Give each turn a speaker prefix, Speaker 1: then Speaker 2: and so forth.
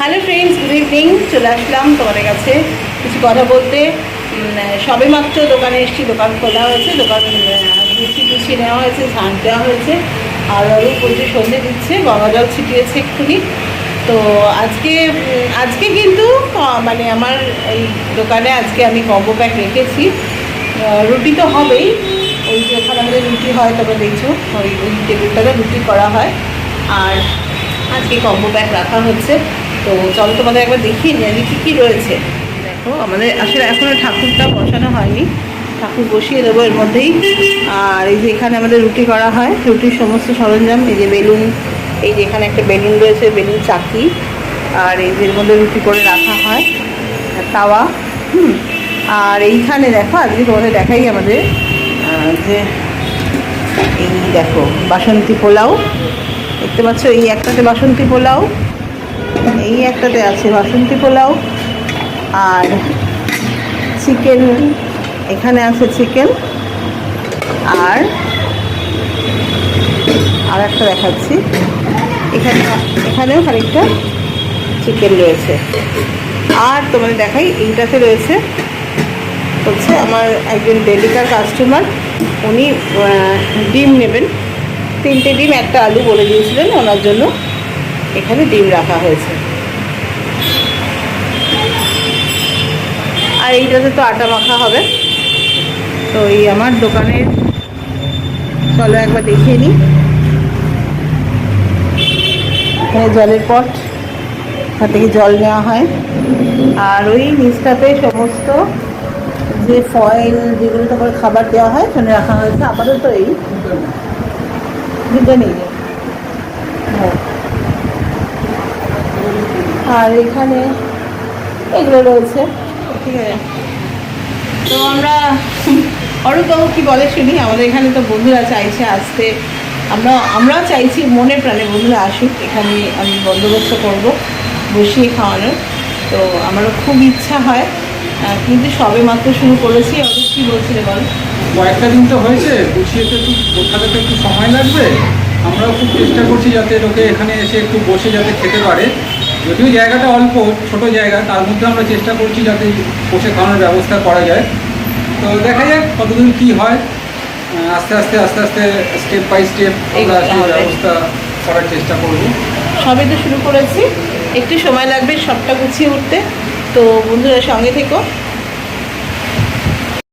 Speaker 1: Hello friends good evening চলে আসলাম তোমাদের কাছে কিছু কথা বলতে। সবে মাত্র দোকানে এসেছি, দোকান খোলা হয়েছে, দোকান গুছিয়ে গুছিয়ে নেওয়া হয়েছে ঝাঁট দেওয়া হয়েছে। আর আরও বলছে সন্ধে দিচ্ছে, গঙ্গা জল ছিটিয়েছে এক্ষুনি। তো আজকে আজকে কিন্তু মানে আমার এই দোকানে আজকে আমি কম্বো প্যাক রেখেছি। রুটি তো হবেই। ওই যে এখানে আমাদের রুটি হয়, তোমরা দেখছ, ওই ওই টেবিলটাতে রুটি করা হয়। আর আজকে কম্বো প্যাক রাখা হচ্ছে। তো চলো তোমাদের একবার দেখিয়ে নিই আজকে কী কী রয়েছে। দেখো, আমাদের আসলে এখনও ঠাকুরটা বসানো হয়নি। ঠাকুর বসিয়ে দেবো এর মধ্যেই। আর এই যে এখানে আমাদের রুটি করা হয়, রুটির সমস্ত সরঞ্জাম, এই যে বেলুন, এই যে এখানে একটা বেলুন রয়েছে, বেলুন চাকি। আর এই যে এর মধ্যে রুটি করে রাখা হয় তাওয়া, হুম। আর এইখানে দেখো, আজকে তোমাদের দেখাই আমাদের যে এই দেখো, বাসন্তী পোলাও। দেখতে পাচ্ছ, এই একটাতে বাসন্তী পোলাও। এই একটাতে আছে বাসন্তী পোলাও আর চিকেন, এখানে আছে চিকেন আর আর একটা দেখাচ্ছি। এখানে, এখানেও খানিকটা চিকেন রয়েছে। আর তোমাদের দেখাই, এইটাতে রয়েছে হচ্ছে আমার একজন ডেলিকার কাস্টমার। উনি ডিম নেবেন। তিনটে ডিম, একটা আলু বলে দিয়েছিলেন ওনার জন্য। এখানে ডিম রাখা হয়েছে। আর এইটাতে তো আটা মাখা হবে। তো এই আমার দোকানের চলো একবার দেখিয়ে নিই। এখানে জলের পট এখান থেকে জল নেওয়া হয়। আর ওই নিচটাতে সমস্ত যে ফয়েল যেগুলো তারপরে খাবার দেওয়া হয় সেখানে রাখা হয়েছে। আপাতত এই। দুটো নেই। হ্যাঁ। আর এখানে এগুলো রয়েছে। ঠিক আছে তো আমরা অরূপবাবু কি বলে শুনি? আমাদের এখানে তো বন্ধুরা চাইছে আসতে। আমরা আমরাও চাইছি মনে প্রাণে বন্ধুরা আসুক। এখানে আমি বন্দোবস্ত করব বসিয়ে খাওয়ানোর। তো আমারও খুব ইচ্ছা হয়। কিন্তু সবে মাত্র শুরু করেছি। অরূপ কী বলছিলে বল?
Speaker 2: কয়েকটা দিন তো হয়েছে। গুছিয়ে তো একটু গোছাতে তো একটু সময় লাগবে। আমরাও খুব চেষ্টা করছি যাতে লোকে এখানে এসে একটু বসে যাতে খেতে পারে। যদিও জায়গাটা অল্প ছোট জায়গা তার মধ্যে আমরা চেষ্টা করছি যাতে বসে খাওয়ানোর ব্যবস্থা করা যায়। তো দেখা যাক কতদিন কী হয়। আস্তে আস্তে আস্তে আস্তে স্টেপ বাই স্টেপ আমরা ব্যবস্থা করার চেষ্টা করব।
Speaker 1: সবই তো শুরু করেছি। একটু সময় লাগবে সবটা গুছিয়ে উঠতে। তো বন্ধুরা সঙ্গে থেকো।